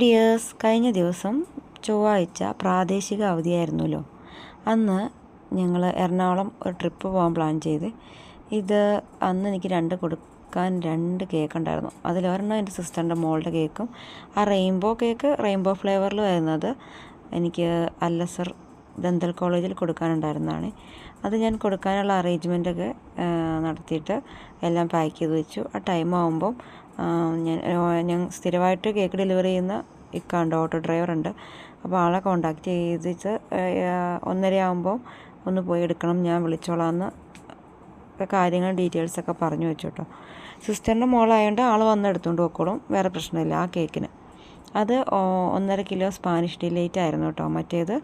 Dears കഴിഞ്ഞ ദിവസം ചൊവ്വാഴ്ച പ്രാദേശിക അവധിയായിരുന്നല്ലോ. അന്ന് ഞങ്ങൾ എറണാകുളം ഒരു ട്രിപ്പ് പോകാൻ പ്ലാൻ ചെയ്ത്. ഇത് അന്ന് എനിക്ക് രണ്ട് കൊടുക്കാൻ രണ്ട് കേക്ക് ഉണ്ടായിരുന്നു. അതിലൊരെണ്ണം എന്റെ സിസ്റ്ററിന്റെ മോളുടെ കേക്കും ആ റെയിൻബോ കേക്ക് റെയിൻബോ ഫ്ലേവറിൽ വരുന്നത് എനിക്ക് അല്ലസർ ദന്തൽ കോളേജിൽ കൊടുക്കാനുണ്ടായിരുന്നതാണ്. അത് ഞാൻ കൊടുക്കാനുള്ള അറേഞ്ച്മെന്റൊക്കെ നടത്തിയിട്ട് എല്ലാം പാക്ക് ചെയ്ത് വെച്ചു. ആ ടൈം ആകുമ്പം ഞാൻ ഞാൻ സ്ഥിരമായിട്ട് കേക്ക് ഡെലിവറി ചെയ്യുന്ന ഇക്കാണ്ട് ഓട്ടോ ഡ്രൈവർ ഉണ്ട്. അപ്പോൾ ആളെ കോണ്ടാക്ട് ചെയ്തിട്ട് ഒന്നര ആകുമ്പോൾ ഒന്ന് പോയി എടുക്കണം ഞാൻ വിളിച്ചോളാമെന്ന് കാര്യങ്ങൾ ഡീറ്റെയിൽസൊക്കെ പറഞ്ഞു വെച്ചു കേട്ടോ. സിസ്റ്ററിന്റെ മോളായതുകൊണ്ട് ആൾ വന്ന് എടുത്തുകൊണ്ട് പോയിക്കോളും വേറെ പ്രശ്നമില്ല ആ കേക്കിന് അത് ഒന്നര കിലോ സ്പാനിഷ് ഡിലൈറ്റ് ആയിരുന്നു കേട്ടോ. മറ്റേത്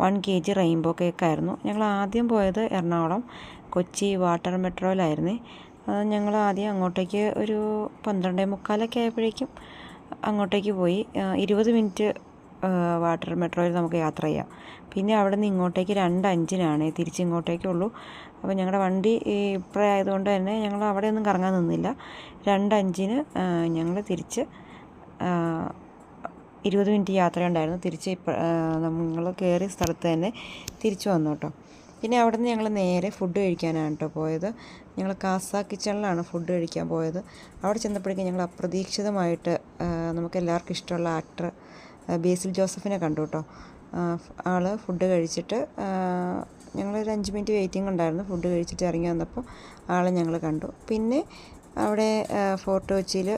വൺ കെ ജി റെയിൻബോ കേക്കായിരുന്നു ഞങ്ങൾ ആദ്യം പോയത് എറണാകുളം. കൊച്ചി വാട്ടർ മെട്രോയിലായിരുന്നേ. ഞങ്ങൾ ആദ്യം അങ്ങോട്ടേക്ക് ഒരു പന്ത്രണ്ടേ മുക്കാലൊക്കെ ആയപ്പോഴേക്കും അങ്ങോട്ടേക്ക് പോയി. ഇരുപത് മിനിറ്റ് വാട്ടർ മെട്രോയിൽ നമുക്ക് യാത്ര ചെയ്യാം. പിന്നെ അവിടെ നിന്ന് ഇങ്ങോട്ടേക്ക് രണ്ട് അഞ്ചിനാണ്. തിരിച്ചിങ്ങോട്ടേക്കുള്ളൂ അപ്പോൾ ഞങ്ങളുടെ വണ്ടി ഇപ്പോഴായതുകൊണ്ട് തന്നെ ഞങ്ങൾ അവിടെ ഒന്നും കറങ്ങാൻ നിന്നില്ല. രണ്ട് അഞ്ചിന് ഞങ്ങൾ തിരിച്ച് ഇരുപത് മിനിറ്റ് യാത്രയുണ്ടായിരുന്നു. തിരിച്ച് നമ്മൾ കയറിയ സ്ഥലത്ത് തന്നെ തിരിച്ചു വന്നു കേട്ടോ പിന്നെ അവിടെ നിന്ന് ഞങ്ങൾ നേരെ ഫുഡ് കഴിക്കാനാണ് കേട്ടോ പോയത്. ഞങ്ങൾ കാസ കിച്ചണിലാണ് ഫുഡ് കഴിക്കാൻ പോയത്. അവിടെ ചെന്നപ്പോഴേക്കും ഞങ്ങൾ അപ്രതീക്ഷിതമായിട്ട് നമുക്ക് എല്ലാവർക്കും ഇഷ്ടമുള്ള ആക്ടർ ബേസിൽ ജോസഫിനെ കണ്ടു കേട്ടോ ആൾ ഫുഡ് കഴിച്ചിട്ട് ഞങ്ങളൊരു അഞ്ച് മിനിറ്റ് വെയിറ്റിംഗ് ഉണ്ടായിരുന്നു. ഫുഡ് കഴിച്ചിട്ട് ഇറങ്ങി വന്നപ്പോൾ ആളെ ഞങ്ങൾ കണ്ടു. പിന്നെ അവിടെ ഫോർട്ട് കൊച്ചിയിൽ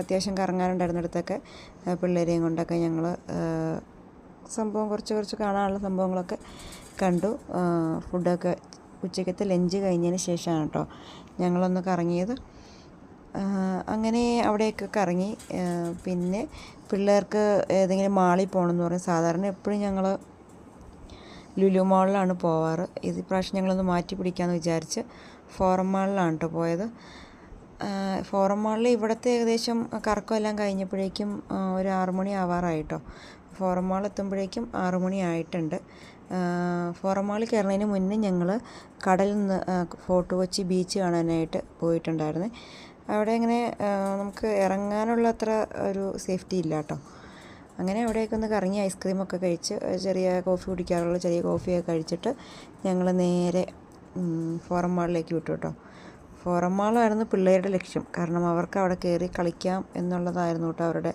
അത്യാവശ്യം കറങ്ങാനുണ്ടായിരുന്നിടത്തൊക്കെ പിള്ളേരെയും കൊണ്ടൊക്കെ ഞങ്ങൾ സംഭവം കുറച്ച് കുറച്ച് കാണാനുള്ള സംഭവങ്ങളൊക്കെ കണ്ടു. ഫുഡൊക്കെ ഉച്ചക്കത്തെ ലഞ്ച് കഴിഞ്ഞതിന് ശേഷമാണ് കേട്ടോ ഞങ്ങളൊന്ന് കറങ്ങിയത്. അങ്ങനെ അവിടെയൊക്കെ കറങ്ങി. പിന്നെ പിള്ളേർക്ക് ഏതെങ്കിലും മാളിൽ പോകണമെന്ന് പറയും സാധാരണ എപ്പോഴും ഞങ്ങൾ ലുലു മാളിലാണ് പോവാറ്. ഇത് പ്രാവശ്യം ഞങ്ങളൊന്ന് മാറ്റി പിടിക്കാമെന്ന് വിചാരിച്ച് ഫോറം മാളിലാണ് കേട്ടോ പോയത്. ഫോറം മാളിൽ ഇവിടുത്തെ ഏകദേശം കറക്കമെല്ലാം കഴിഞ്ഞപ്പോഴേക്കും ഒരു ആറു മണി ആവാറായിട്ടോ. ഫോറം മാൾ എത്തുമ്പോഴേക്കും ആറു മണി ആയിട്ടുണ്ട്. ഫോറം മാളിൽ കയറുന്നതിന് മുന്നേ ഞങ്ങൾ കടലിൽ നിന്ന് ഫോർട്ട് കൊച്ചി ബീച്ച് കാണാനായിട്ട് പോയിട്ടുണ്ടായിരുന്നു. അവിടെ ഇങ്ങനെ നമുക്ക് ഇറങ്ങാനുള്ള അത്ര ഒരു സേഫ്റ്റി ഇല്ല കേട്ടോ അങ്ങനെ അവിടെയൊക്കെ ഒന്ന് കറങ്ങി ഐസ്ക്രീമൊക്കെ കഴിച്ച് ചെറിയ കോഫി കുടിക്കാറുള്ള ചെറിയ കോഫിയൊക്കെ കഴിച്ചിട്ട് ഞങ്ങൾ നേരെ ഫോറം മാളിലേക്ക് വിട്ടു കേട്ടോ. ഫോറം മാളായിരുന്നു പിള്ളേരുടെ ലക്ഷ്യം. കാരണം അവർക്ക് അവിടെ കയറി കളിക്കാം എന്നുള്ളതായിരുന്നു കേട്ടോ അവരുടെ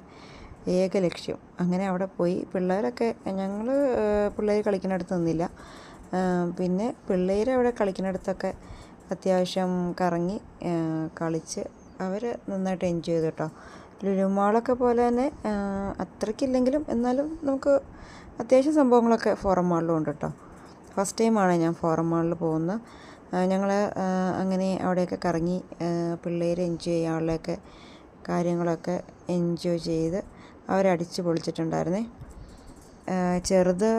ഏക ലക്ഷ്യം. അങ്ങനെ അവിടെ പോയി. പിള്ളേരൊക്കെ ഞങ്ങൾ പിള്ളേർ കളിക്കുന്നിടത്ത് നിന്നില്ല. പിന്നെ പിള്ളേർ അവിടെ കളിക്കുന്നിടത്തൊക്കെ അത്യാവശ്യം കറങ്ങി കളിച്ച് അവർ നന്നായിട്ട് എൻജോയ് ചെയ്തു കേട്ടോ. ലുലുമാളൊക്കെ പോലെ തന്നെ അത്രയ്ക്കില്ലെങ്കിലും എന്നാലും നമുക്ക് അത്യാവശ്യം സംഭവങ്ങളൊക്കെ ഫോറം മാളിലും ഉണ്ട് കേട്ടോ. ഫസ്റ്റ് ടൈമാണ് ഞാൻ ഫോറം മാളിൽ പോകുന്നത്. ഞങ്ങൾ അങ്ങനെ അവിടെയൊക്കെ കറങ്ങി പിള്ളേർ എൻജോയ് ചെയ്യാനുള്ളതൊക്കെ കാര്യങ്ങളൊക്കെ എൻജോയ് ചെയ്ത് അവരടിച്ച് പൊളിച്ചിട്ടുണ്ടായിരുന്നേ. ചെറുത്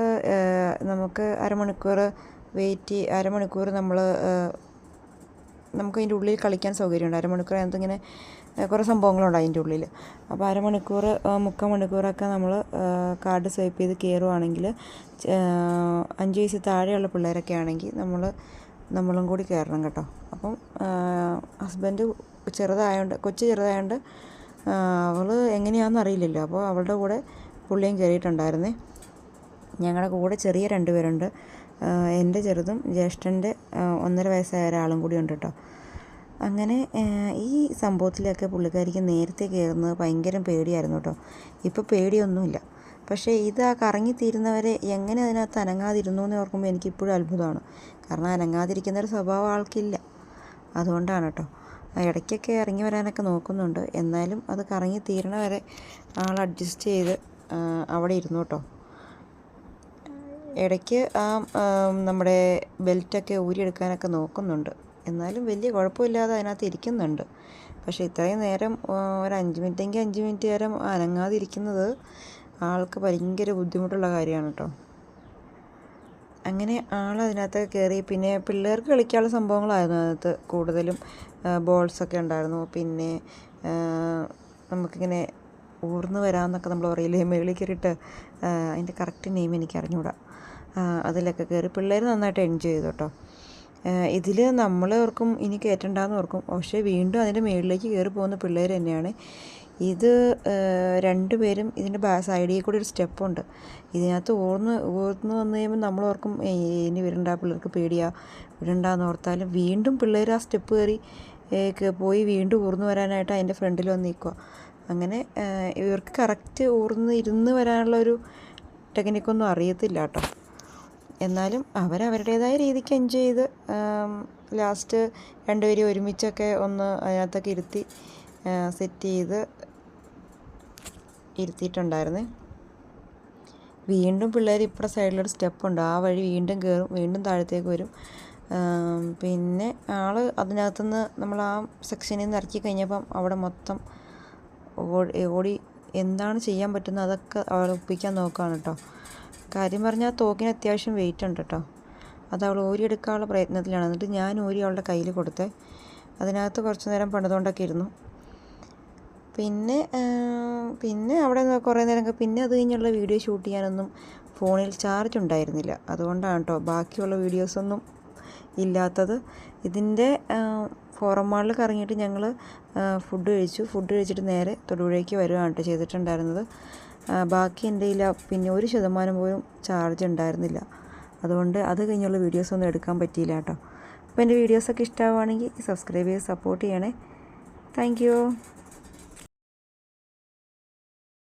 നമുക്ക് അരമണിക്കൂർ വെയിറ്റ് അരമണിക്കൂർ നമ്മൾ നമുക്ക് അതിന്റെ ഉള്ളിൽ കളിക്കാൻ സൗകര്യമുണ്ട്. അരമണിക്കൂർ അതിനകത്ത് ഇങ്ങനെ കുറേ സംഭവങ്ങളുണ്ട് അതിന്റെ ഉള്ളിൽ. അപ്പോൾ അരമണിക്കൂർ മുക്കാൽ മണിക്കൂറൊക്കെ നമ്മൾ കാർഡ് സ്വൈപ്പ് ചെയ്ത് കയറുവാണെങ്കിൽ അഞ്ച് വയസ്സ് താഴെയുള്ള പിള്ളേരൊക്കെ ആണെങ്കിൽ നമ്മൾ നമ്മളും കൂടി കയറണം കേട്ടോ. അപ്പം ഹസ്ബൻഡ് ചെറുതായതുകൊണ്ട് കൊച്ചു ചെറുതായതുകൊണ്ട് അവൾ എങ്ങനെയാണെന്ന് അറിയില്ലല്ലോ. അപ്പോൾ അവളുടെ കൂടെ പുള്ളിയും കയറിയിട്ടുണ്ടായിരുന്നേ. ഞങ്ങളുടെ കൂടെ ചെറിയ രണ്ട് പേരുണ്ട്. എന്റെ ചെറുതും ജ്യേഷ്ഠന്റെ ഒന്നര വയസ്സായ ഒരാളും കൂടി ഉണ്ട് കേട്ടോ. അങ്ങനെ ഈ സംഭവത്തിലൊക്കെ പുള്ളിക്കാരിക്ക് നേരത്തെ കയറുന്നത് ഭയങ്കര പേടിയായിരുന്നു കേട്ടോ. ഇപ്പോൾ പേടിയൊന്നുമില്ല. പക്ഷേ ഇത് ആ കറങ്ങിത്തീരുന്നവരെ എങ്ങനെ അതിനകത്ത് അനങ്ങാതിരുന്നു എന്ന് ഓർക്കുമ്പോൾ എനിക്കിപ്പോഴും അത്ഭുതമാണ്. കാരണം അനങ്ങാതിരിക്കുന്ന ഒരു സ്വഭാവം ആൾക്കില്ല. അതുകൊണ്ടാണ് കേട്ടോ. ഇടയ്ക്കൊക്കെ ഇറങ്ങി വരാനൊക്കെ നോക്കുന്നുണ്ട്. എന്നാലും അത് കറങ്ങി തീരണ വരെ ആൾ അഡ്ജസ്റ്റ് ചെയ്ത് അവിടെ ഇരുന്നു കേട്ടോ. ഇടയ്ക്ക് ആ നമ്മുടെ ബെൽറ്റൊക്കെ ഊരിയെടുക്കാനൊക്കെ നോക്കുന്നുണ്ട്. എന്നാലും വലിയ കുഴപ്പമില്ലാതെ അതിനകത്ത് ഇരിക്കുന്നുണ്ട്. പക്ഷേ ഇത്രയും നേരം ഒരു അഞ്ച് മിനിറ്റെങ്കിൽ അഞ്ച് മിനിറ്റ് നേരം അനങ്ങാതിരിക്കുന്നത് ആൾക്ക് ഭയങ്കര ബുദ്ധിമുട്ടുള്ള കാര്യമാണ് കേട്ടോ അങ്ങനെ ആൾ അതിനകത്ത് കയറി പിന്നെ പിള്ളേർക്ക് കളിക്കാനുള്ള സംഭവങ്ങളായിരുന്നു അതിനകത്ത് കൂടുതലും ബോൾസൊക്കെ ഉണ്ടായിരുന്നു. പിന്നെ നമുക്കിങ്ങനെ ഊർന്നു വരാമെന്നൊക്കെ നമ്മൾ പറയില്ലേ മേളിൽ കയറിയിട്ട് അതിന്റെ കറക്റ്റ് നെയിം എനിക്ക് അറിഞ്ഞുകൂടാ അതിലൊക്കെ കയറി പിള്ളേർ നന്നായിട്ട് എൻജോയ് ചെയ്തു കേട്ടോ ഇതിൽ നമ്മളെ ഓർക്കും ഇനി കയറ്റണ്ടെന്ന് ഓർക്കും. പക്ഷേ വീണ്ടും അതിന്റെ മേളിലേക്ക് കയറി പോകുന്ന പിള്ളേർ തന്നെയാണ്. ഇത് രണ്ടുപേരും ഇതിന്റെ ബാ സൈഡിൽ കൂടി ഒരു സ്റ്റെപ്പുണ്ട്. ഇതിനകത്ത് ഓർന്ന് ഓർന്ന് വന്നു കഴിയുമ്പോൾ നമ്മൾ ഓർക്കും ഇനി വിടണ്ട പിള്ളേർക്ക് പേടിയാ വിടണ്ടെന്ന് ഓർത്താലും വീണ്ടും പിള്ളേർ ആ സ്റ്റെപ്പ് കയറി പോയി വീണ്ടും ഊർന്നു വരാനായിട്ട് അതിന്റെ ഫ്രണ്ടിൽ വന്ന് നിൽക്കുക അങ്ങനെ ഇവർക്ക് കറക്റ്റ് ഊർന്ന് ഇരുന്ന് വരാനുള്ള ഒരു ടെക്നിക്കൊന്നും അറിയത്തില്ല കേട്ടോ. എന്നാലും അവരവരുടേതായ രീതിക്ക് എൻജോയ് ചെയ്ത് ലാസ്റ്റ് രണ്ടുപേരും ഒരുമിച്ചൊക്കെ ഒന്ന് അതിനകത്തൊക്കെ ഇരുത്തി സെറ്റ് ചെയ്ത് ഇരുത്തിയിട്ടുണ്ടായിരുന്നു. വീണ്ടും പിള്ളേർ ഇപ്പുറ സൈഡിലൊരു സ്റ്റെപ്പുണ്ട് ആ വഴി വീണ്ടും കയറും വീണ്ടും താഴത്തേക്ക് വരും. പിന്നെ ആൾ അതിനകത്തുനിന്ന് നമ്മൾ ആ സെക്ഷനിൽ നിന്ന് ഇറക്കി കഴിഞ്ഞപ്പം അവിടെ മൊത്തം ഓടി എന്താണ് ചെയ്യാൻ പറ്റുന്നത് അതൊക്കെ അവൾ ഒപ്പിക്കാൻ നോക്കുകയാണ് കേട്ടോ കാര്യം പറഞ്ഞാൽ തോക്കിന് അത്യാവശ്യം വെയിറ്റ് ഉണ്ട് കേട്ടോ അത് അവൾ ഓരിയെടുക്കാനുള്ള പ്രയത്നത്തിലാണ്. എന്നിട്ട് ഞാൻ ഓരി അവളുടെ കയ്യിൽ കൊടുത്തേ. അതിനകത്ത് കുറച്ച് നേരം പണിതുകൊണ്ടൊക്കെ ഇരുന്നു. പിന്നെ പിന്നെ അവിടെ കുറേ നേരം പിന്നെ അത് കഴിഞ്ഞുള്ള വീഡിയോ ഷൂട്ട് ചെയ്യാനൊന്നും ഫോണിൽ ചാർജ് ഉണ്ടായിരുന്നില്ല. അതുകൊണ്ടാണ് കേട്ടോ ബാക്കിയുള്ള വീഡിയോസൊന്നും ഇല്ലാത്തത്. ഇതിന്റെ ഫോറം മാളിൽ കറങ്ങിയിട്ട് ഞങ്ങൾ ഫുഡ് കഴിച്ചു. ഫുഡ് കഴിച്ചിട്ട് നേരെ തൊടുപുഴയ്ക്ക് വരുവാണ് കേട്ടോ ചെയ്തിട്ടുണ്ടായിരുന്നത്. ബാക്കി എന്റെ ഇല്ല പിന്നെ ഒരു ശതമാനം പോലും ചാർജ് ഉണ്ടായിരുന്നില്ല. അതുകൊണ്ട് അത് കഴിഞ്ഞുള്ള വീഡിയോസൊന്നും എടുക്കാൻ പറ്റിയില്ല കേട്ടോ അപ്പോൾ എന്റെ വീഡിയോസൊക്കെ ഇഷ്ടമാവുകയാണെങ്കിൽ സബ്സ്ക്രൈബ് ചെയ്ത് സപ്പോർട്ട് ചെയ്യണേ. താങ്ക്